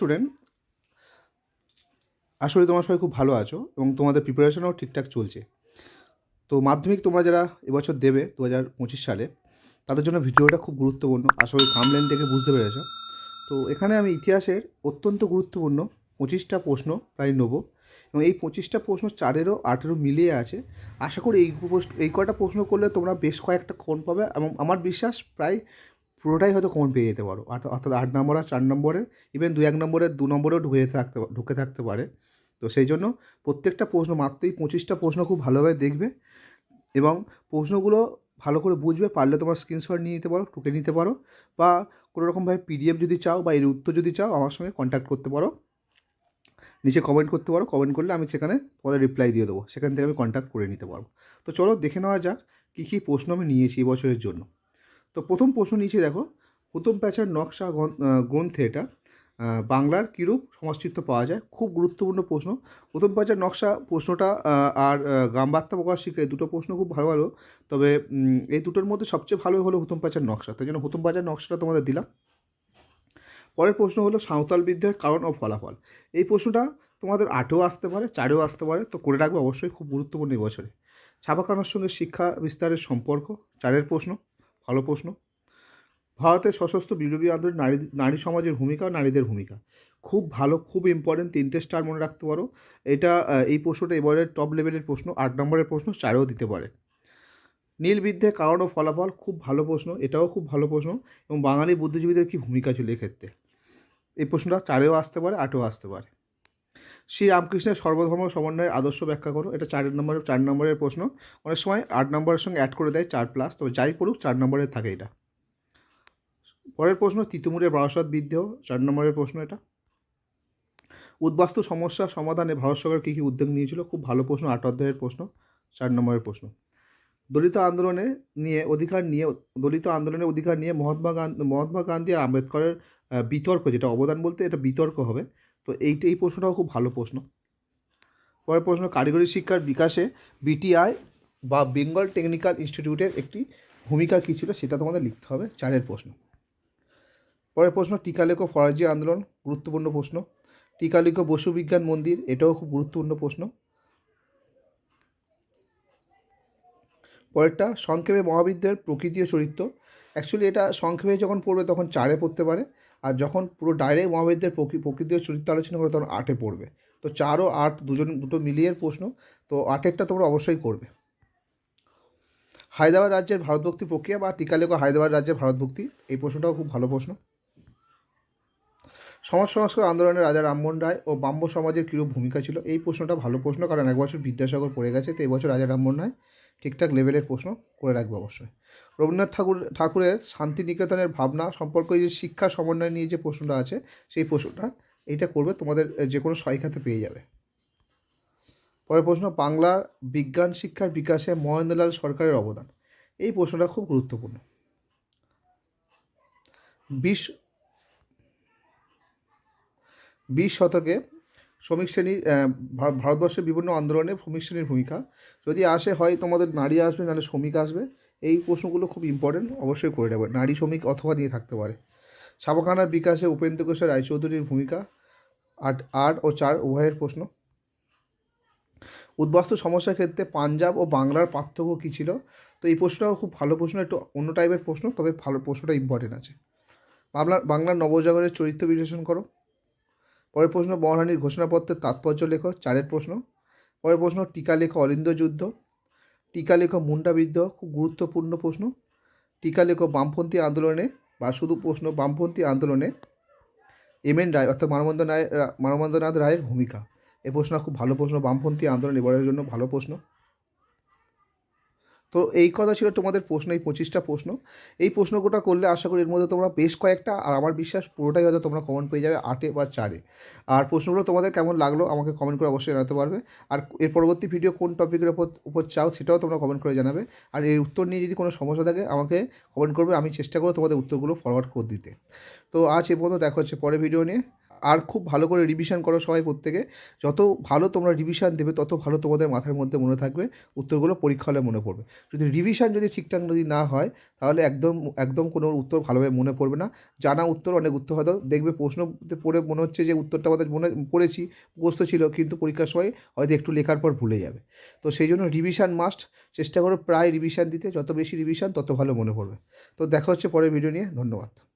Student আসলে তোমরা সবাই খুব ভালো আছো এবং তোমাদের প্রিপারেশনও ঠিকঠাক চলছে। তো মাধ্যমিক তোমরা যারা এবছর দেবে দু হাজার পঁচিশ সালে, তাদের জন্য ভিডিওটা খুব গুরুত্বপূর্ণ। আসলে থামলেন থেকে বুঝতে পেরেছ। তো এখানে আমি ইতিহাসের অত্যন্ত গুরুত্বপূর্ণ পঁচিশটা প্রশ্ন প্রায় নেব এবং এই পঁচিশটা প্রশ্ন চারেরও আটেরও মিলিয়ে আছে। আশা করি এই এই কয়টা প্রশ্ন করলে তোমরা বেশ কয়েকটা কোন পাবে এবং আমার বিশ্বাস প্রায় পুরোটাই হয়তো কমন পেয়ে যেতে পারো। অর্থাৎ অর্থাৎ আট নম্বর আর চার নম্বরের ইভেন দু এক নম্বরের দু নম্বরেও ঢুকে থাকতে ঢুকে থাকতে পারে। তো সেই জন্য প্রত্যেকটা প্রশ্ন, মাত্রই পঁচিশটা প্রশ্ন খুব ভালোভাবে দেখবে এবং প্রশ্নগুলো ভালো করে বুঝবে, পারলে তোমার স্ক্রিনশট নিয়ে নিতে পারো, টুকে নিতে পারো বা কোনো রকমভাবে পিডিএফ যদি চাও বা এর উত্তর যদি চাও, আমার সঙ্গে কন্ট্যাক্ট করতে পারো। নিচে কমেন্ট করতে পারো কমেন্ট করলে আমি সেখানে তোমাদের রিপ্লাই দিয়ে দেবো। সেখান থেকে আমি কন্ট্যাক্ট করে নিতে পারব। তো চলো দেখে নেওয়া যাক কী কী প্রশ্ন আমি নিয়েছি এবছরের জন্য। তো প্রথম প্রশ্ন নিচে দেখো। হুতম প্যাচার নকশা গ্রন্থ- এটা বাংলার কীরূপ সমাজচিত্র পাওয়া যায়? খুব গুরুত্বপূর্ণ প্রশ্ন। হুতম প্যাচার নকশা প্রশ্নটা আর আহ, গ্রামবার্তা প্রকাশ শিখে দুটো প্রশ্ন খুব ভালো ভালো। তবে এই দুটোর মধ্যে সবচেয়ে ভালো হলো হুতম প্যাচার নকশা। তাই জন্য হুতম প্যাচার নকশাটা তোমাদের দিলাম। পরের প্রশ্ন হলো সাঁওতাল বিদ্যার কারণ ও ফলাফল। এই প্রশ্নটা তোমাদের আটেও আসতে পারে চারেও আসতে পারে তো করে রাখবে অবশ্যই খুব গুরুত্বপূর্ণ এই বছরে। ছাপাখানার সঙ্গে শিক্ষা বিস্তারের সম্পর্ক চারের প্রশ্ন। ভালো প্রশ্ন। ভারতের সশস্ত্র বিপ্লবী আন্দোলন নারী নারী সমাজের ভূমিকা নারীদের ভূমিকা। খুব ভালো, খুব ইম্পর্টেন্ট তিনটে স্টার মনে রাখতে পারো। এটা এই প্রশ্নটা এবারের টপ লেভেলের প্রশ্ন, আট নম্বরের প্রশ্ন, চারেও দিতে পারে। নীলবিদ্যের কারণ ও ফলাফল, খুব ভালো প্রশ্ন, এটাও খুব ভালো প্রশ্ন এবং বাঙালি বুদ্ধিজীবীদের কী ভূমিকা ছিল এক্ষেত্রে? এই প্রশ্নটা চারেও আসতে পারে, আটেও আসতে পারে। শ্রী রামকৃষ্ণের সর্বধর্ম সমন্বয়ের আদর্শ ব্যাখ্যা করো। এটা চার নম্বরের চার নম্বরের প্রশ্ন। অনেক সময় আট নম্বরের সঙ্গে অ্যাড করে দেয় চার প্লাস তবে যাই পড়ুক চার নম্বরের থাকে এটা। পরের প্রশ্ন তিতুমুরের বারাসত বিদ্রোহ চার নম্বরের প্রশ্ন এটা। উদ্বাস্তু সমস্যা সমাধানে ভারত সরকার কী কী উদ্যোগ নিয়েছিল? খুব ভালো প্রশ্ন, আট অধ্যায়ের প্রশ্ন, চার নম্বরের প্রশ্ন। দলিত আন্দোলনে নিয়ে অধিকার নিয়ে, দলিত আন্দোলনের অধিকার নিয়ে মহাত্মা গান্ধী মহাত্মা গান্ধী আর আম্বেদকরের বিতর্ক, যেটা অবদান বলতে এটা বিতর্ক হবে। তো এইটা এই প্রশ্নটাও খুব ভালো প্রশ্ন। পরের প্রশ্ন, কারিগরি শিক্ষার বিকাশে বিটিআই বা বেঙ্গল টেকনিক্যাল ইনস্টিটিউটের একটি ভূমিকা কী ছিল সেটা তোমাদের লিখতে হবে, চারের প্রশ্ন। পরের প্রশ্ন টিকা লেখো ফরাজি আন্দোলন, গুরুত্বপূর্ণ প্রশ্ন। টিকা বসুবিজ্ঞান বসু বিজ্ঞান মন্দির, এটাও খুব গুরুত্বপূর্ণ প্রশ্ন। পরেরটা সংক্ষেপে মহাবিদ্যার প্রকৃতি ও চরিত্র। অ্যাকচুয়ালি এটা সংক্ষেপে যখন পড়বে তখন চারে পড়তে পারে। আর যখন পুরো ডাইরেক্ট মহাবিদ্যার প্রকৃ- প্রকৃতি ও চরিত্র আলোচনা করে তখন আটে পড়বে। তো চার ও আট দুজন, দুটো মিলিয়ে প্রশ্ন। তো আটেরটা তোমরা অবশ্যই করবে। হায়দ্রাবাদ রাজ্যের ভারতভক্তি প্রক্রিয়া বা টিকালেখো হায়দ্রাবাদ রাজ্যের ভারতভক্তি, এই প্রশ্নটাও খুব ভালো প্রশ্ন। সমাজ সংস্কার আন্দোলনে রাজা রামমোহন রায় ও ব্রাহ্ম সমাজের কীরূপ ভূমিকা ছিল, এই প্রশ্নটা ভালো প্রশ্ন, কারণ এক বছর বিদ্যাসাগর পড়ে গেছে, তো এবছর রাজা রামমোহন রায় ঠিকঠাক লেভেলের প্রশ্ন করে রাখবে অবশ্যই। রবীন্দ্রনাথ ঠাকুর, ঠাকুরের শান্তিনিকেতনের ভাবনা সম্পর্কে যে শিক্ষা সমন্বয় নিয়ে যে প্রশ্নটা আছে, সেই প্রশ্নটা এইটা করবে, তোমাদের যে কোনো সহায়িকাতে পেয়ে যাবে। পরের প্রশ্ন, বাংলার বিজ্ঞান শিক্ষার বিকাশে মহেন্দ্রলাল সরকারের অবদান। এই প্রশ্নটা খুব গুরুত্বপূর্ণ। বিশ বিশ শতকে শ্রমিক শ্রেণির ভারতবর্ষের বিভিন্ন আন্দোলনে শ্রমিক শ্রেণির ভূমিকা। যদি আসে, হয় তোমাদের নারী আসবে, নাহলে শ্রমিক আসবে। এই প্রশ্নগুলো খুব ইম্পর্টেন্ট অবশ্যই করে নেবে। নারী শ্রমিক অথবা নিয়ে থাকতে পারে। ছাপাখানার বিকাশে উপেন্দ্র কিশোর রায়চৌধুরীর ভূমিকা। আট আট ও চার উভয়ের প্রশ্ন। উদ্বাস্তু সমস্যার ক্ষেত্রে পাঞ্জাব ও বাংলার পার্থক্য কী ছিল? তো এই প্রশ্নটাও খুব ভালো প্রশ্ন, একটু অন্য টাইপের প্রশ্ন, তবে ভালো প্রশ্নটা ইম্পর্টেন্ট আছে। বাংলার বাংলার নবজাগরের চরিত্র বিশ্লেষণ করো। পরের প্রশ্ন মহারানীর ঘোষণাপত্রের তাৎপর্য লেখো, চারের প্রশ্ন। পরের প্রশ্ন, টিকা লেখ অলিন্দ যুদ্ধ। টিকা লেখ মুন্ডাবিদ্ধ খুব গুরুত্বপূর্ণ প্রশ্ন। টিকা লেখ বামপন্থী আন্দোলনে, বা শুধু প্রশ্ন, বামপন্থী আন্দোলনে। এম এন রায়, অর্থাৎ মানবন্দ রায় মানবন্দ্রনাথ রায়ের ভূমিকা। এ প্রশ্ন খুব ভালো প্রশ্ন, বামপন্থী আন্দোলন এবারের জন্য ভালো প্রশ্ন। তো এই কথা ছিল তোমাদের প্রশ্ন, এই পঁচিশটা প্রশ্ন। এই প্রশ্নগুলো করলে আশা করি এর মধ্যে তোমরা বেশ কয়েকটা, আর আমার বিশ্বাস পুরোটাই হয়তো তোমরা কমেন্ট পেয়ে যাবে আটে বা চারে। আর প্রশ্নগুলো তোমাদের কেমন লাগল আমাকে কমেন্ট করে অবশ্যই জানাতে পারবে। আর এর পরবর্তী ভিডিও কোন টপিকের উপর উপর চাও সেটাও তোমরা কমেন্ট করে জানাবে। আর এই উত্তর নিয়ে যদি কোনো সমস্যা থাকে আমাকে কমেন্ট করবে, আমি চেষ্টা করব তোমাদের উত্তরগুলো ফরওয়ার্ড করে দিতে। তো আজ এ পর্যন্ত দেখা হচ্ছে পরে ভিডিও নিয়ে। আর খুব ভালো করে রিভিশন করো সবাই প্রত্যেকে। যত ভালো তোমরা রিভিশন দেবে, তত ভালো তোমাদের মাথার মধ্যে মনে থাকবে, উত্তরগুলো পরীক্ষা হলে মনে পড়বে। যদি রিভিশন যদি ঠিকঠাক যদি না হয়, তাহলে একদম একদম কোনো উত্তর ভালোভাবে মনে পড়বে না। জানা উত্তর, অনেক উত্তর হয়তো দেখবে প্রশ্ন পড়ে মনে হচ্ছে যে উত্তরটা আমাদের মনে, পড়েছি মুখস্থ ছিল, কিন্তু পরীক্ষার সময় হয়তো একটু লেখার পর ভুলে যাবে। তো সেই জন্য রিভিশন মাস্ট চেষ্টা করো প্রায় রিভিশন দিতে। যত বেশি রিভিশন তত ভালো মনে পড়বে। তো দেখা হচ্ছে পরের ভিডিও নিয়ে। ধন্যবাদ।